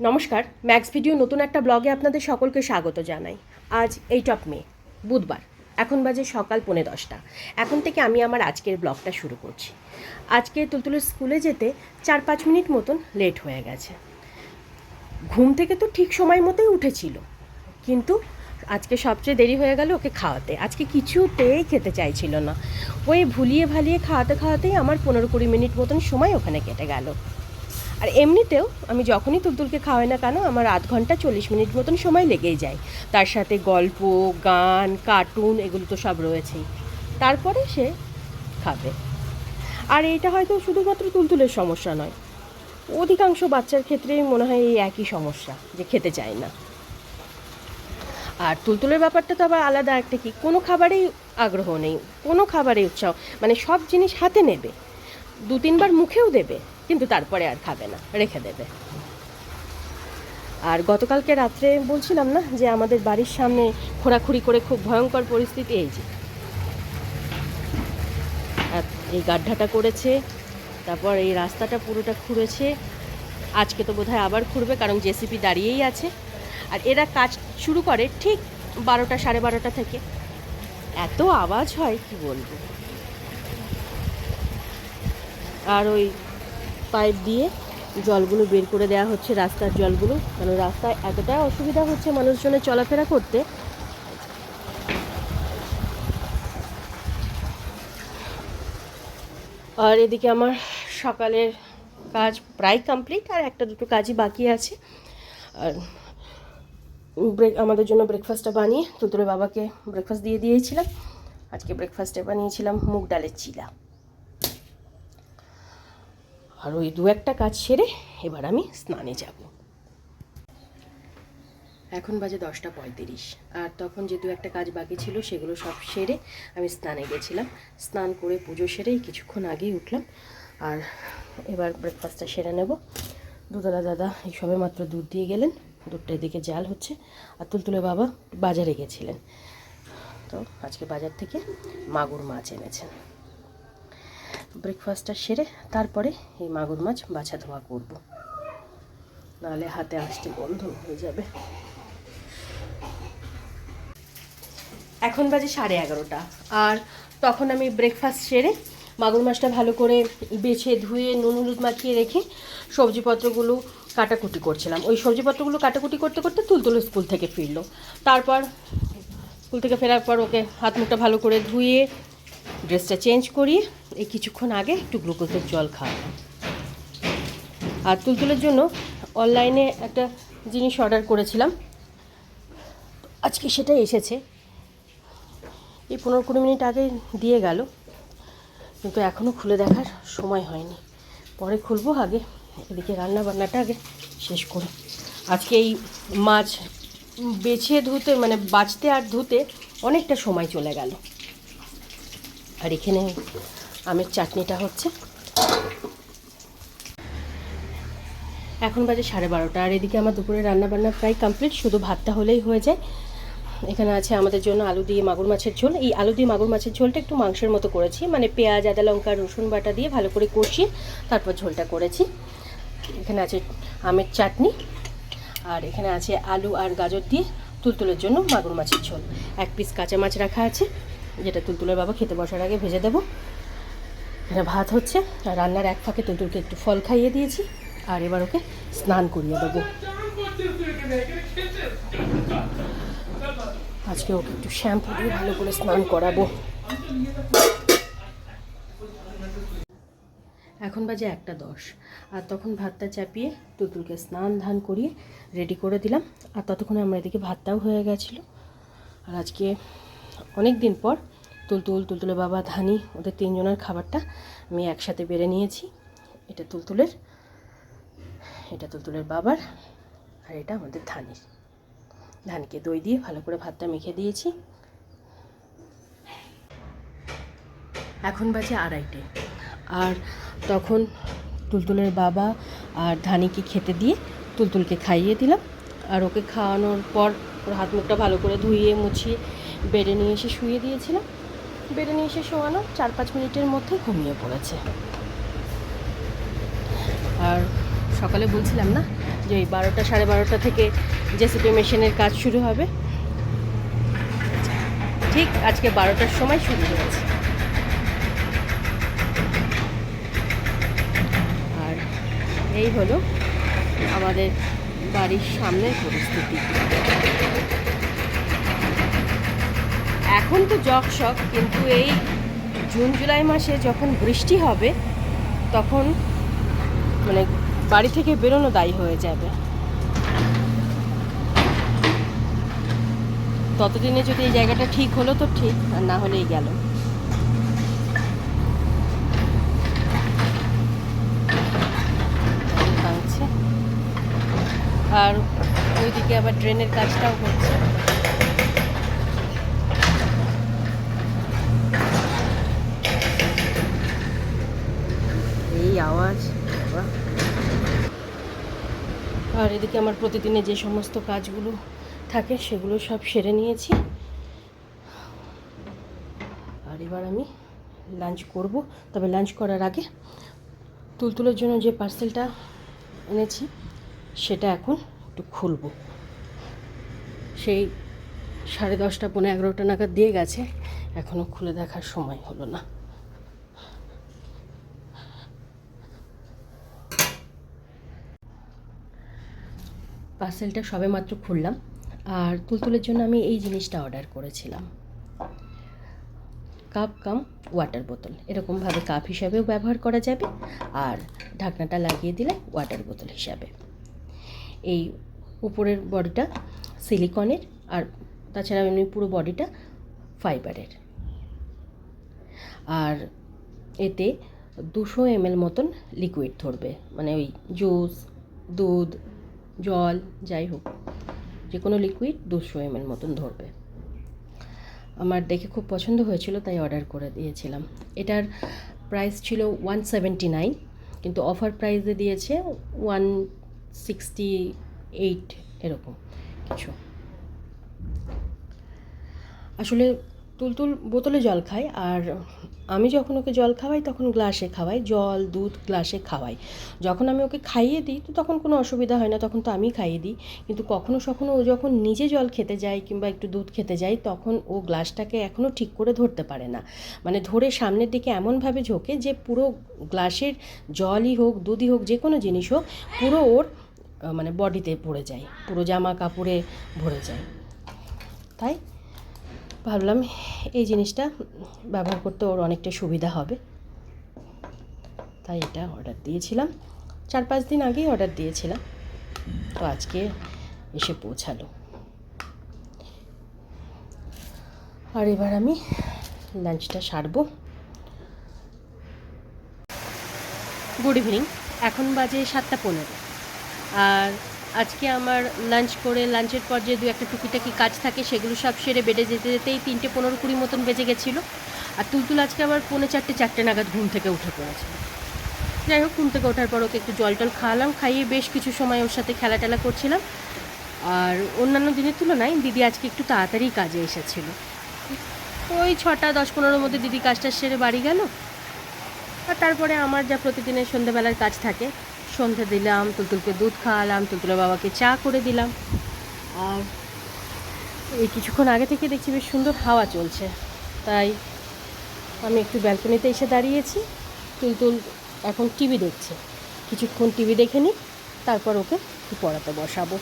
নমস্কার max video নতুন একটা ব্লগে আপনাদের সকলকে স্বাগত জানাই। আজ এইট অফ মে বুধবার, এখন বাজে সকাল পৌনে দশটা। এখন থেকে আমি আমার আজকের ব্লগটা শুরু করছি। আজকে তুলতুলের স্কুলে যেতে চার পাঁচ মিনিট মতন লেট হয়ে গেছে। ঘুম থেকে তো ঠিক সময় মতোই উঠেছিল। কিন্তু আজকে সবচেয়ে দেরি হয়ে গেল ওকে খাওয়াতে। আজকে কিছুতেই খেতে চাইছিল না। ওই ভুলিয়ে ভালিয়ে খাওয়াতে খাওয়াতেই আমার পনেরো কুড়ি মিনিট মতন সময় ওখানে কেটে গেল। আর এমনিতেও আমি যখনই তুলতুলকে খাওয়াই না কেন, আমার আধ ঘণ্টা চল্লিশ মিনিট মতন সময় লেগেই যায়। তার সাথে গল্প, গান কার্টুন এগুলো তো সব রয়েছেই। তারপরে সে খাবে। আর এটা হয়তো শুধুমাত্র তুলতুলের সমস্যা নয়, অধিকাংশ বাচ্চার ক্ষেত্রেই মনে হয় এই একই সমস্যা, যে খেতে চায় না। আর তুলতুলের ব্যাপারটা তো আবার আলাদা একটা কি, কোনো খাবারেই আগ্রহ নেই, কোনো খাবারেই উৎসাহ মানে সব জিনিস হাতে নেবে, দু তিনবার মুখেও দেবে। কিন্তু তারপরে আর খাবে না, রেখে দেবে। আর গতকালকে রাত্রে বলছিলাম না যে আমাদের বাড়ির সামনে খোঁড়াখুড়ি করে খুব ভয়ঙ্কর পরিস্থিতি, এই যে। এই গাড্ডাটা করেছে, তারপর এই রাস্তাটা পুরোটা খুঁড়েছে, আজকে তো বোধহয় আবার খুঁড়বে, কারণ জেসিপি দাঁড়িয়েই আছে। আর এরা কাজ শুরু করে ঠিক বারোটা, সাড়ে বারোটা থেকে। এত আওয়াজ হয়, কি বলব? আর ওই পাইপ দিয়ে জলগুলো বের করে দেওয়া হচ্ছে, রাস্তার জলগুলো। কারণ রাস্তায় এতটা অসুবিধা হচ্ছে মানুষজনের চলাফেরা করতে? আর এদিকে আমার সকালের কাজ প্রায় কমপ্লিট আর একটা দুটো কাজই বাকি আছে। আর ব্রেক আমাদের জন্য ব্রেকফাস্টটা বানিয়ে তুতুরে বাবাকে ব্রেকফাস্ট দিয়ে দিয়েছিলাম। আজকে ব্রেকফাস্টে বানিয়েছিলাম মুগ ডালের চিলা। আর ওই দু একটা কাজ সেরে এবার আমি স্নানে যাব। এখন বাজে দশটা পঁয়ত্রিশ, আর তখন যে দু একটা কাজ বাকি ছিল সেগুলো সব সেরে আমি স্নানে গেছিলাম। স্নান করে পুজো সেরেই কিছুক্ষণ আগেই উঠলাম, আর এবার ব্রেকফাস্টটা সেরে নেব। দুধওয়ালা দাদা এই সবে মাত্র দুধ দিয়ে গেলেন, দুধটা এদিকে জাল হচ্ছে, আর তুলতুলে বাবা বাজারে গেছিলেন। তো আজকে বাজার থেকে মাগুর মাছ এনেছেন। ব্রেকফাস্টটা সেরে তারপরে এই মাগুর মাছ বাছা ধোয়া করব। নাহলে হাতে আসতে বন্ধ হয়ে যাবে। এখন বাজে সাড়ে এগারোটা। আর তখন আমি ব্রেকফাস্ট সেরে মাগুর মাছটা ভালো করে বেছে ধুয়ে, নুন হলুদ মাখিয়ে রেখে সবজিপত্রগুলো কাটাকুটি করছিলাম। ওই সবজিপত্রগুলো কাটাকুটি করতে করতে তুলতুলো স্কুল থেকে ফিরলো। তারপর স্কুল থেকে ফেরার পর ওকে হাত মুখটা ভালো করে ধুয়ে ড্রেসটা চেঞ্জ করিয়ে এই কিছুক্ষণ আগে একটু গ্লুকোজের জল খাওয়ালাম আর তুলতুলের জন্য অনলাইনে একটা জিনিস অর্ডার করেছিলাম। আজকে সেটা এসেছে। এই পনেরো কুড়ি মিনিট আগে দিয়ে গেল, কিন্তু এখনও খুলে দেখার সময় হয়নি। পরে খুলবো আগে, এদিকে রান্না বান্নাটা আগে শেষ করি। আজকে এই মাছ বেছে ধুতে মানে বাছতে আর ধুতে অনেকটা সময় চলে গেল। আর এখানে আমের চাটনিটা হচ্ছে। এখন বাজে সাড়ে বারোটা, আর এদিকে আমার দুপুরে রান্না বান্না প্রায় কমপ্লিট শুধু ভাতটা হলেই হয়ে যায়। এখানে আছে আমাদের জন্য আলু দিয়ে মাগুর মাছের ঝোল। এই আলু দিয়ে মাগুর মাছের ঝোলটা একটু মাংসের মতো করেছি মানে পেঁয়াজ, আদা লঙ্কা, রসুন বাটা দিয়ে ভালো করে কষিয়ে তারপর ঝোলটা করেছি। এখানে আছে আমের চাটনি, আর এখানে আছে আলু আর গাজর দিয়ে তুলতুলের জন্য মাগুর মাছের ঝোল। এক পিস কাঁচা মাছ রাখা আছে, যেটা তুলতুলের বাবা খেতে বসার আগে ভেজে দেবো। ভাত হচ্ছে, আর রান্নার এক ফাঁকে তুলতুলকে একটু ফল খাইয়ে দিয়েছি, আর এবার ওকে স্নান করিয়ে দেবো। আজকে ওকে একটু শ্যাম্পু দিয়ে ভালো করে স্নান করাবো। এখন বাজে একটা দশ, আর তখন ভাতটা চাপিয়ে তুতুলকে স্নান ধান করিয়ে রেডি করে দিলাম, আর ততক্ষণে আমরা এদিকে ভাতটাও হয়ে গেছিল। আর আজকে অনেক দিন পর তুলতুল, তুলতুলের বাবা ধানি, ওদের তিনজনের খাবারটা আমি একসাথে বেড়ে নিয়েছি। এটা তুলতুলের এটা তুলতুলের বাবার, আর এটা আমাদের ধানির। ধানকে দই দিয়ে ভালো করে ভাতটা মেখে দিয়েছি। এখন বাজে আড়াইটে। আর তখন তুলতুলের বাবা আর ধানিকে খেতে দিয়ে তুলতুলকে খাইয়ে দিলাম। আর ওকে খাওয়ানোর পর ওর হাত মুখটা ভালো করে ধুইয়ে মুছিয়ে বেডে নিয়ে এসে শুয়ে দিয়েছিলাম। বেডে নিয়ে এসে শোয়ানো, চার পাঁচ মিনিটের মধ্যে ঘুমিয়ে পড়েছে। আর সকালে বলছিলাম না যে ওই বারোটা, সাড়ে বারোটা থেকে জেসিপি মেশিনের কাজ শুরু হবে। ঠিক আজকে বারোটার সময় শুরু হয়েছে। আর এই হলো আমাদের বাড়ির সামনের পরিস্থিতি। এখন তো জক শক, কিন্তু এই জুন, জুলাই মাসে যখন বৃষ্টি হবে, তখন মানে বাড়ি থেকে বেরোনো দায়ী হয়ে যাবে। ততদিনে যদি এই জায়গাটা ঠিক হলো তো ঠিক, আর না হলেই গেল। আর ওইদিকে আবার ড্রেনের কাজটাও হচ্ছে। আওয়াজ আর এদিকে আমার প্রতিদিনে যে সমস্ত কাজগুলো থাকে, সেগুলো সব সেরে নিয়েছি। আর এবার আমি লাঞ্চ করব। তবে লাঞ্চ করার আগে তুলতুলের জন্য যে পার্সেলটা এনেছি, সেটা এখন একটু খুলবো। সেই সাড়ে দশটা পনেরো এগারোটা নাগাদ দিয়ে গেছে। এখনও খুলে দেখার সময় হলো না। পার্সেলটা সবে মাত্র খুললাম। আর তুলতুলের জন্য আমি এই জিনিসটা অর্ডার করেছিলাম। কাপ কাম ওয়াটার বোতল এরকমভাবে কাপ হিসাবেও ব্যবহার করা যাবে আর ঢাকনাটা লাগিয়ে দিলে ওয়াটার বোতল হিসাবে। এই উপরের বডিটা সিলিকনের আর তাছাড়া এমনি পুরো বডিটা ফাইবারের আর এতে দুশো এমএল মতন লিকুইড ধরবে। মানে ওই জুস দুধ জল, যাই হোক যে কোনো লিকুইড দুশো এমএল মতন ধরবে। আমার দেখে খুব পছন্দ হয়েছিল, তাই অর্ডার করে দিয়েছিলাম। এটার প্রাইস ছিল ওয়ান সেভেন্টি নাইন কিন্তু অফার প্রাইসে দিয়েছে ওয়ান সিক্সটি এইট এরকম কিছু। আসলে তুলতুল বোতলে জল খায় আর আমি যখন ওকে জল খাওয়াই তখন গ্লাসে খাওয়াই, জল, দুধ গ্লাসে খাওয়াই। যখন আমি ওকে খাইয়ে দিই তো তখন কোনো অসুবিধা হয় না, তখন তো আমি খাইয়ে দিই। কিন্তু কখনো সখনো ও যখন নিজে জল খেতে যায় কিংবা একটু দুধ খেতে যায় তখন ও গ্লাসটাকে এখনও ঠিক করে ধরতে পারে না। মানে ধরে সামনের দিকে এমনভাবে ঝোঁকে যে পুরো গ্লাসের জলই হোক, দুধই হোক, যে কোনো জিনিস হোক, পুরো ওর মানে বডিতে পড়ে যায়, পুরো জামা কাপড়ে ভরে যায়। তাই ভাবলাম এই জিনিসটা ব্যবহার করতে ওর অনেকটা সুবিধা হবে। তাই এটা অর্ডার দিয়েছিলাম। চার পাঁচ দিন আগেই অর্ডার দিয়েছিলাম। তো আজকে এসে পৌঁছালো। আর এবার আমি লাঞ্চটা সারবো। গুড ইভিনিং এখন বাজে সাতটা পনেরো। আর আজকে আমার লাঞ্চ করে লাঞ্চের পর যে দু একটা টুকিটাকি কাজ থাকে, সেগুলো সব সেরে বেডে যেতে যেতেই তিনটে পনেরো কুড়ি মতন বেজে গেছিল। আর তুলতুল আজকে আবার পৌনে চারটে চারটে নাগাদ ঘুম থেকে উঠে পড়েছে। যাই হোক, ঘুম থেকে ওঠার পর ওকে একটু জল টল খাওয়ালাম, খাইয়ে বেশ কিছু সময় ওর সাথে খেলা টেলা করছিলাম। আর অন্যান্য দিনের তুলনায় দিদি আজকে একটু তাড়াতাড়ি কাজে এসেছিল। ওই ছটা, দশ, পনেরোর মধ্যে দিদি কাজটা সেরে বাড়ি গেল। আর তারপরে আমার যা প্রতিদিনের সন্ধ্যেবেলার কাজ থাকে সন্ধে দিলাম, তুলতুলকে দুধ খাওয়ালাম, তুলতুলের বাবাকে চা করে দিলাম। আর এই কিছুক্ষণ আগে থেকে দেখছি বেশ সুন্দর হাওয়া চলছে। তাই আমি একটু ব্যালকনিতে এসে দাঁড়িয়েছি। তুলতুল এখন টিভি দেখছে। কিছুক্ষণ টিভি দেখে নিই তারপর ওকে পড়াতে বসাবো।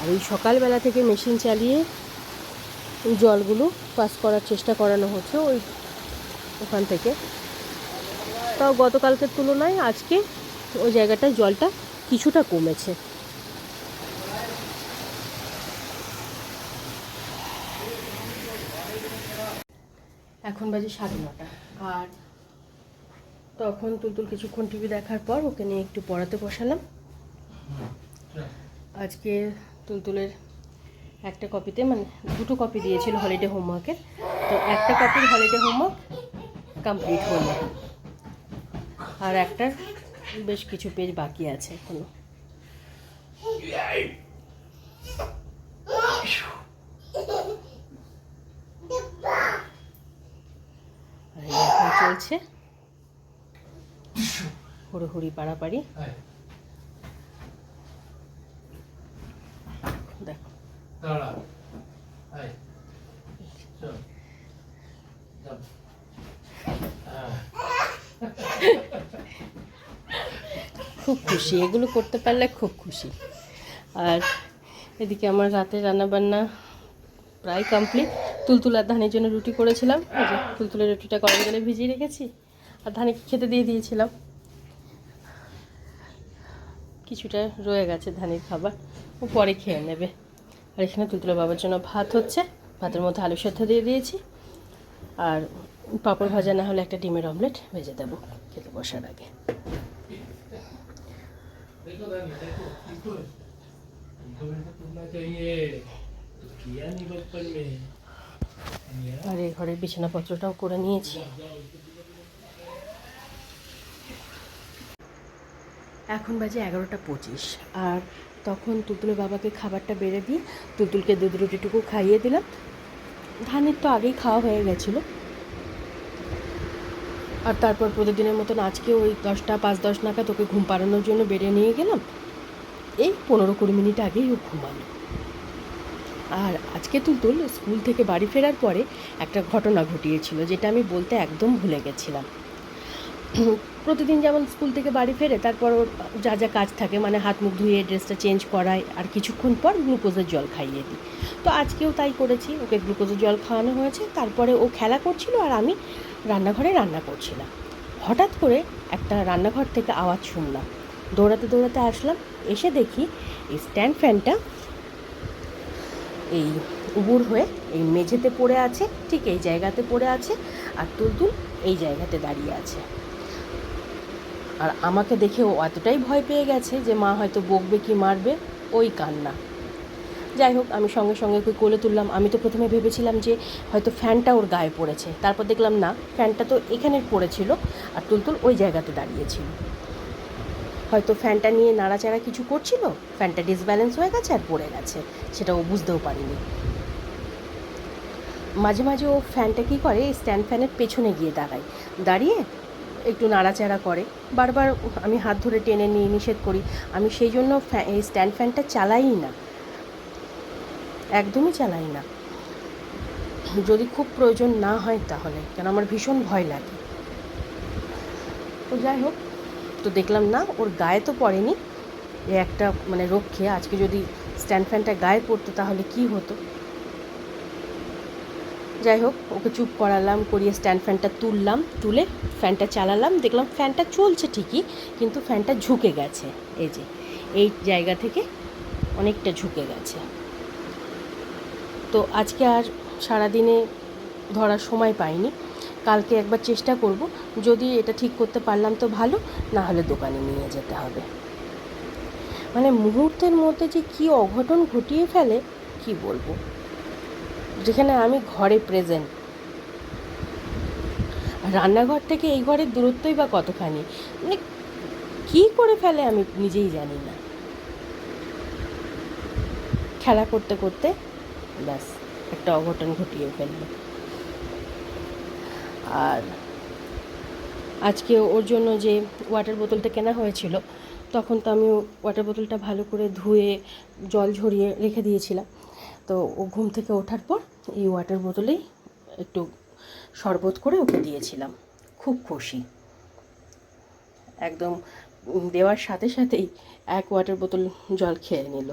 আর ওই সকালবেলা থেকে মেশিন চালিয়ে এই জলগুলো পাস করার চেষ্টা করানো হচ্ছে ওই ওখান থেকে। তাও গতকালকের তুলনায় আজকে ওই জায়গাটায় জলটা কিছুটা কমেছে। এখন বাজে সাড়ে নটা। আর তখন তুলতুল কিছুক্ষণ টিভি দেখার পর ওকে নিয়ে একটু পড়াতে বসালাম। আজকে তুলতুলের একটা কপিতে মানে দুটো কপি দিয়েছিল হলিডে হোমওয়ার্কের তো একটা কপির হলিডে হোমওয়ার্ক কমপ্লিট হলো। আর একটার বেশ কিছু পেজ বাকি আছে এখনও। চলছে হুড়োহুড়ি পাড়াপাড়ি। দেখো। দাঁড়া। খুব খুশি, এগুলো করতে পারলে খুব খুশি। আর এদিকে আমার রাতে রান্নাবান্না প্রায় কমপ্লিট তুলতুলার ধানের জন্য রুটি করেছিলাম। যে তুলতুলের রুটিটা গরম জলে ভিজিয়ে রেখেছি আর ধানে খেতে দিয়ে দিয়েছিলাম। কিছুটা রয়ে গেছে ধানের খাবার, ও পরে খেয়ে নেবে। আর এখানে তুলতুলা বাবার জন্য ভাত হচ্ছে, ভাতের মধ্যে আলু সেদ্ধ দিয়ে দিয়েছি। আর পাঁপড় ভাজা না হলে একটা ডিমের অমলেট ভেজে দেবো খেতে বসার আগে। देखो रानी देखो देखो इनको मेरे को तुमना चाहिए तो किया नहीं बचपन में किया? আর এই ঘরের বিছানাপত্রটাও করে নিয়েছি এখন বাজে এগারোটা পঁচিশ আর তখন তুতুলের বাবাকে খাবারটা বেড়ে দিয়ে তুতুলকে দুধ রুটিটুকু খাইয়ে দিলাম ধানের তো আগেই খাওয়া হয়ে গেছিলো আর তারপর প্রতিদিনের মতন আজকে ওই দশটা, পাঁচ দশ নাগাদ তোকে ঘুম পাড়ানোর জন্য বেড়ে নিয়ে গেলাম। এই পনেরো কুড়ি মিনিট আগেই ও ঘুমালো। আর আজকে তুলতুল স্কুল থেকে বাড়ি ফেরার পরে একটা ঘটনা ঘটিয়েছিল, যেটা আমি বলতে একদম ভুলে গেছিলাম। প্রতিদিন যেমন স্কুল থেকে বাড়ি ফেরে তারপর ওর যা যা কাজ থাকে মানে হাত মুখ ধুয়ে ড্রেসটা চেঞ্জ করায় আর কিছুক্ষণ পর গ্লুকোজের জল খাইয়ে দিই। তো আজকেও তাই করেছি, ওকে গ্লুকোজের জল খাওয়ানো হয়েছে, তারপরে ও খেলা করছিল আর আমি রান্নাঘরে রান্না করছিলাম। হঠাৎ করে একটা রান্নাঘর থেকে আওয়াজ শুনলাম। দৌড়াতে দৌড়াতে আসলাম, এসে দেখি এই স্ট্যান্ড ফ্যানটা এই উবুর হয়ে এই মেঝেতে পড়ে আছে, ঠিক এই জায়গাতে পড়ে আছে আর তুলতুল এই জায়গাতে দাঁড়িয়ে আছে। আর আমাকে দেখে ও এতটাই ভয় পেয়ে গেছে যে মা হয়তো বকবে কি মারবে, ওই কান্না। যাই হোক, আমি সঙ্গে সঙ্গে ওকে কোলে তুললাম। আমি তো প্রথমে ভেবেছিলাম যে হয়তো ফ্যানটা ওর গায়ে পড়েছে। তারপর দেখলাম, না, ফ্যানটা তো এখানে পড়েছিল আর তুলতুল ওই জায়গাতে দাঁড়িয়েছিল হয়তো ফ্যানটা নিয়ে নাড়াচাড়া কিছু করছিল, ফ্যানটা ডিসব্যালেন্স হয়ে গেছে আর পড়ে গেছে, সেটা ও বুঝতেও পারিনি। মাঝে মাঝে ও ফ্যানটা কী করে স্ট্যান্ড ফ্যানের পেছনে গিয়ে দাঁড়ায়। দাঁড়িয়ে একটু নাড়াচাড়া করে। বারবার আমি হাত ধরে টেনে নিয়ে নিষেধ করি। আমি সেই জন্য এই স্ট্যান্ড ফ্যানটা চালাই না। একদমই চালাই না। যদি খুব প্রয়োজন না হয় তাহলে, কেন আমার ভীষণ ভয় লাগে। তো যাই হোক, তো দেখলাম না, ওর গায়ে তো পড়েনি। এ একটা মানে রক্ষে আজকে যদি স্ট্যান্ড ফ্যানটা গায়ে পড়তো তাহলে কি হতো? যাই হোক, ওকে চুপ করালাম, করিয়ে স্ট্যান্ড ফ্যানটা তুললাম, তুলে ফ্যানটা চালালাম, দেখলাম ফ্যানটা চলছে ঠিকই, কিন্তু ফ্যানটা ঝুঁকে গেছে। এই যে, এই জায়গা থেকে অনেকটা ঝুঁকে গেছে। তো আজকে আর সারাদিনে ধরার সময় পাইনি। কালকে একবার চেষ্টা করব, যদি এটা ঠিক করতে পারলাম তো ভালো, না হলে দোকানে নিয়ে যেতে হবে। মানে মুহূর্তের মধ্যে যে কি অঘটন ঘটিয়ে ফেলে, কি বলব? যেখানে আমি ঘরে প্রেজেন্ট রান্নাঘর থেকে এই ঘরের দূরত্বই বা কতখানি? মানে কী করে ফেলে আমি নিজেই জানি না। খেলা করতে করতে ব্যাস, একটা অঘটন ঘটিয়ে ফেলল। আর আজকে ওর জন্য যে ওয়াটার বোতলটা কেনা হয়েছিল, তখন তো আমি ওয়াটার বোতলটা ভালো করে ধুয়ে জল ঝরিয়ে রেখে দিয়েছিলাম। তো ও ঘুম থেকে ওঠার পর এই ওয়াটার বোতলেই একটু শরবত করে ওকে দিয়েছিলাম। খুব খুশি। একদম দেওয়ার সাথে সাথেই এক ওয়াটার বোতল জল খেয়ে নিল।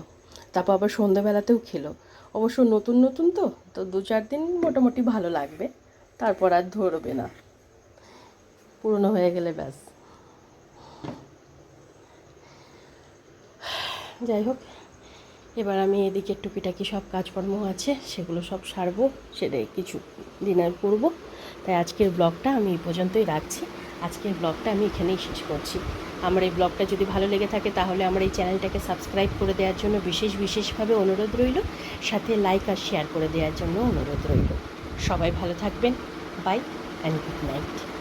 তারপর আবার সন্ধ্যাবেলাতেও খেলো। অবশ্য নতুন নতুন তো তো দু চার দিন মোটামুটি ভালো লাগবে। তারপর আর ধরবে না। পুরনো হয়ে গেলে ব্যাস। যাই হোক এবার আমি এদিকে টুকিটাকি সব কাজকর্ম আছে, সেগুলো সব সারবো, সেরে কিছু ডিনার করব। তাই আজকের ব্লগটা আমি এই পর্যন্তই রাখছি। আজকের ব্লগটা আমি এখানেই শেষ করছি। আমার এই ব্লগটা যদি ভালো লেগে থাকে, তাহলে আমার এই চ্যানেলটাকে সাবস্ক্রাইব করে দেওয়ার জন্য বিশেষ বিশেষভাবে অনুরোধ রইল। সাথে লাইক আর শেয়ার করে দেওয়ার জন্য অনুরোধ রইল। সবাই ভালো থাকবেন। By and good night